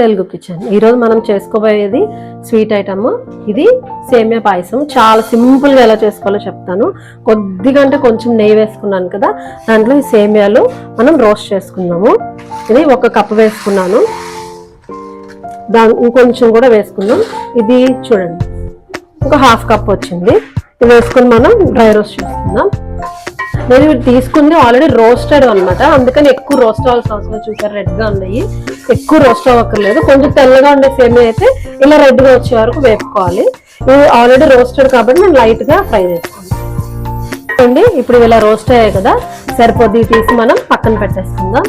Telugu kitchen. ఈరోజు మనం చేసుకోబోయేది sweet item. ఇది సేమియా పాయసం. చాలా సింపుల్గా ఎలా చేసుకోవాలో చెప్తాను. కొద్దిగా అంటే కొంచెం నెయ్యి వేసుకున్నాను కదా దాంట్లో ఈ సేమియాలు మనం రోస్ట్ చేసుకుందాము. ఇది ఒక కప్ వేసుకున్నాను. దాని ఇంకొంచెం కూడా వేసుకుందాం. ఇది చూడండి ఒక హాఫ్ కప్ వచ్చింది. ఇది వేసుకుని మనం డ్రై రోస్ట్ చేసుకుందాం. నేను ఇవి తీసుకుంది ఆల్రెడీ రోస్టెడ్ అన్నమాట. అందుకని ఎక్కువ రోస్ట్ అవ్వాల్సిన అవసరం చూసారు రెడ్గా ఉన్నాయి. ఎక్కువ రోస్ట్ అవ్వక్కర్లేదు. కొంచెం తెల్లగా ఉండే సేమియా అయితే ఇలా రెడ్గా వచ్చే వరకు వేపుకోవాలి. ఇవి ఆల్రెడీ రోస్టెడ్ కాబట్టి నేను లైట్గా ఫ్రై చేసుకోండి అండి ఇప్పుడు ఇలా రోస్ట్ అయ్యాయి కదా. సరిపోద్ది తీసి మనం పక్కన పెట్టేసుకుందాం.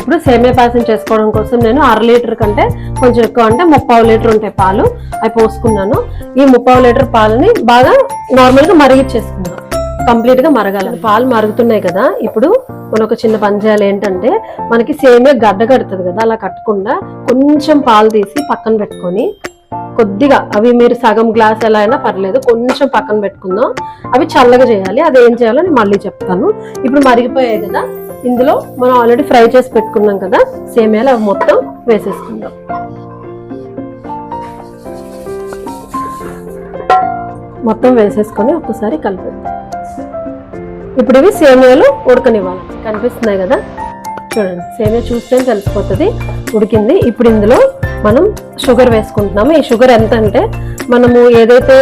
ఇప్పుడు సేమియా పాయసం చేసుకోవడం కోసం నేను అర లీటర్ కంటే కొంచెం ఎక్కువ అంటే ముప్పావు లీటర్ ఉంటాయి పాలు. అవి పోసుకున్నాను. ఈ ముప్పావు లీటర్ పాలని బాగా నార్మల్గా మరిగిచ్చేసుకున్నాను కంప్లీట్గా మరగాలి. పాలు మరుగుతున్నాయి కదా. ఇప్పుడు మన ఒక చిన్న పని చేయాలి ఏంటంటే మనకి సేమియా గడ్డ కడుతుంది కదా. అలా కట్టకుండా కొంచెం పాలు తీసి పక్కన పెట్టుకొని కొద్దిగా అవి మీరు సగం గ్లాస్ ఎలా అయినా పర్లేదు కొంచెం పక్కన పెట్టుకుందాం. అవి చల్లగా చేయాలి. అది ఏం చేయాలో నేను మళ్ళీ చెప్తాను. ఇప్పుడు మరిగిపోయాయి కదా. ఇందులో మనం ఆల్రెడీ ఫ్రై చేసి పెట్టుకున్నాం కదా. సేమియాలు అవి మొత్తం వేసేసుకుందాం. మొత్తం వేసేసుకొని ఒక్కసారి కలిపేద్దాం. ఇప్పుడు ఇవి సేమియాలు ఉడకనివ్వాలి. కనిపిస్తున్నాయి కదా? చూడండి సేమియా చూస్తే తెలిసిపోతుంది. ఉడికింది. ఇప్పుడు ఇందులో మనం షుగర్ వేసుకుంటున్నాము. ఈ షుగర్ ఎంత అంటే మనము ఏదైతే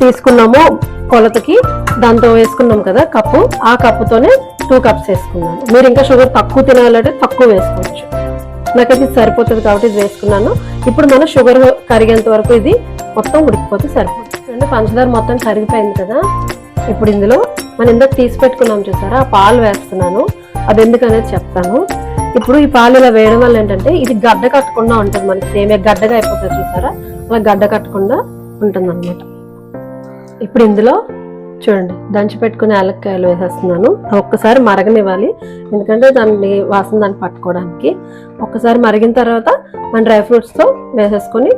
తీసుకున్నామో కొలతకి దాంతో వేసుకున్నాం కదా కప్పు ఆ కప్పుతోనే టూ కప్స్ వేసుకున్నాను. మీరు ఇంకా షుగర్ తక్కువ తినాలంటే తక్కువ వేసుకోవచ్చు. నాకైతే ఇది సరిపోతుంది కాబట్టి ఇది వేసుకున్నాను. ఇప్పుడు మనం షుగర్ కరిగేంత వరకు ఇది మొత్తం ఉడికిపోతే సరిపోతుంది. అంటే పంచదార మొత్తం కరిగిపోయింది కదా? ఇప్పుడు ఇందులో మనం ఇందాక తీసి పెట్టుకున్నాం చూసారా? ఆ పాలు వేస్తున్నాను. అది ఎందుకనేది చెప్తాను. ఇప్పుడు ఈ పాలు ఇలా వేయడం వల్ల ఏంటంటే ఇది గడ్డ కట్టకుండా ఉంటుంది మనకి. సేమే గడ్డగా అయిపోతుంది చూసారా? అలా గడ్డ కట్టకుండా ఉంటుంది అనమాట ఇప్పుడు ఇందులో చూడండి దంచి పెట్టుకుని ఏలక్కాయలు వేసేస్తున్నాను. ఒక్కసారి మరగనివ్వాలి. ఎందుకంటే దాన్ని వాసన దాన్ని పట్టుకోవడానికి. ఒక్కసారి మరిగిన తర్వాత మన డ్రై ఫ్రూట్స్తో వేసేసుకొని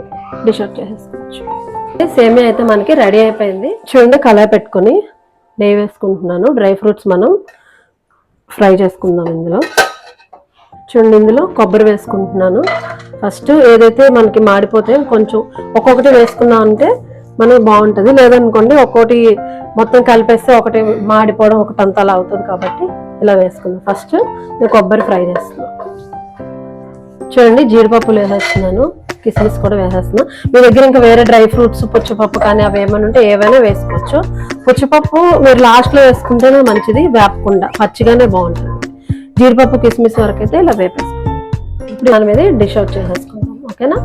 డిష్ అవుట్ చేసేసుకోవచ్చు. సేమియా అయితే మనకి రెడీ అయిపోయింది. చూడండి కలర్ పెట్టుకొని నెయ్యి వేసుకుంటున్నాను. డ్రై ఫ్రూట్స్ మనం ఫ్రై చేసుకుందాం ఇందులో. చూడండి ఇందులో కొబ్బరి వేసుకుంటున్నాను. ఫస్ట్ ఏదైతే మనకి మాడిపోతే కొంచెం ఒక్కొక్కటి వేసుకున్నాం అంటే మనకి బాగుంటుంది. లేదనుకోండి ఒక్కోటి మొత్తం కలిపేస్తే ఒకటి మాడిపోవడం ఒకటి అంత అలా అవుతుంది కాబట్టి ఇలా వేసుకుందాం. ఫస్ట్ నేను కొబ్బరి ఫ్రై చేస్తున్నాను. చూడండి జీడిపప్పులు వేసేస్తున్నాను. కిస్మిస్ కూడా వేసేస్తున్నా. మీ దగ్గర ఇంకా వేరే డ్రై ఫ్రూట్స్ పుచ్చపప్పు కానీ అవి ఏమైనా ఉంటే ఏవైనా వేసుకోవచ్చు. పుచ్చపప్పు మీరు లాస్ట్లో వేసుకుంటేనే మంచిది వేపకుండా పచ్చిగానే బాగుంటుంది. జీడిపప్పు కిస్మిస్ వరకు అయితే ఇలా వేపేసుకోండి. ఇప్పుడు దాని మీద డిష్ అవుట్ చేసేసుకుందాం. ఓకేనా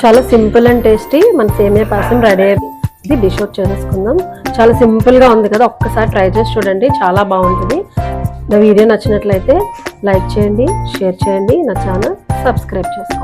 చాలా సింపుల్ అండ్ టేస్టీ మన సేమియా పాయసం రెడీ అయ్యేది ఇది డిష్ అవుట్ చేసేసుకుందాం. చాలా సింపుల్గా ఉంది కదా ఒక్కసారి ట్రై చేసి చూడండి చాలా బాగుంటుంది. నా వీడియో నచ్చినట్లయితే లైక్ చేయండి షేర్ చేయండి నా ఛానల్ సబ్స్క్రైబ్ చేసుకోండి.